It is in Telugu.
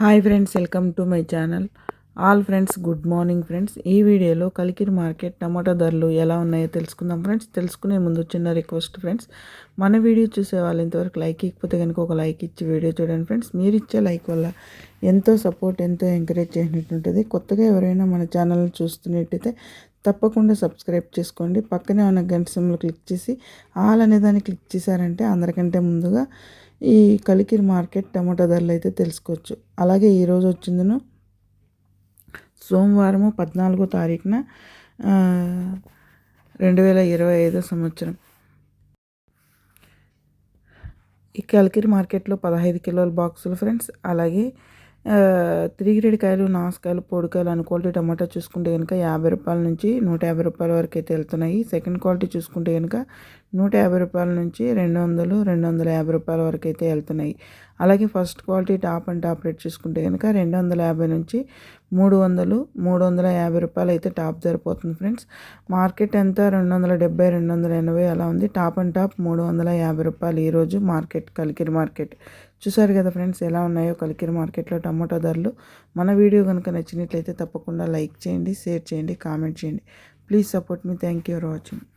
Hi friends welcome to my channel. All friends good morning friends. ఈ వీడియోలో కలికిరి మార్కెట్ టమాటా ధరలు ఎలా ఉన్నాయో తెలుసుకుందాం ఫ్రెండ్స్. తెలుసుకునే ముందు చిన్న రిక్వెస్ట్ ఫ్రెండ్స్. మన వీడియో చూసే వాళ్ళు ఇంతవరకు లైక్ ఇకపోతే కనుక ఒక లైక్ ఇచ్చి వీడియో చూడండి ఫ్రెండ్స్. మీరు ఇచ్చే లైక్ వల్ల ఎంతో సపోర్ట్ ఎంతో ఎంకరేజ్ చేసినట్టు ఉంటుంది కొత్తగా ఎవరైనా మన ఛానల్ చూస్తున్నట్టయితే తప్పకుండా సబ్స్క్రైబ్ చేసుకోండి. పక్కనే ఉన్న గంట సిమ్లో క్లిక్ చేసి ఆల్ అనే దాన్ని క్లిక్ చేశారంటే అందరికంటే ముందుగా ఈ కలికిరి మార్కెట్ టమాటా ధరలు అయితే తెలుసుకోవచ్చు. అలాగే ఈరోజు వచ్చిందను సోమవారము పద్నాలుగో తారీఖున రెండు వేల ఇరవై ఐదో సంవత్సరం. ఈ కలికిరి మార్కెట్లో పదహైదు కిలోల బాక్సులు ఫ్రెండ్స్. అలాగే Uh, త్రీ గ్రేడ్ కాయలు నాసుకాయలు పొడికాయలు అన్ క్వాలిటీ టమాటా చూసుకుంటే కనుక యాభై రూపాయల నుంచి నూట యాభై రూపాయల వరకు అయితే వెళ్తున్నాయి. సెకండ్ క్వాలిటీ చూసుకుంటే కనుక నూట యాభై రూపాయల నుంచి రెండు వందలు రెండు వందల యాభై రూపాయల వరకు అయితే వెళ్తున్నాయి. అలాగే first quality top and top rate చూసుకుంటే కనుక రెండు వందల యాభై నుంచి మూడు వందలు మూడు వందల యాభై రూపాయలు అయితే టాప్ సరిపోతుంది ఫ్రెండ్స్. మార్కెట్ ఎంత? రెండు వందల డెబ్బై రెండు వందల ఎనభై అలా ఉంది. టాప్ అండ్ టాప్ మూడు వందల యాభై రూపాయలు ఈరోజు మార్కెట్ కలికిరి మార్కెట్. చూసారు కదా ఫ్రెండ్స్ ఎలా ఉన్నాయో కలికిరి మార్కెట్లో టమాటో ధరలు. మన వీడియో కనుక నచ్చినట్లయితే తప్పకుండా లైక్ చేయండి షేర్ చేయండి కామెంట్ చేయండి. Please support me. Thank you for watching.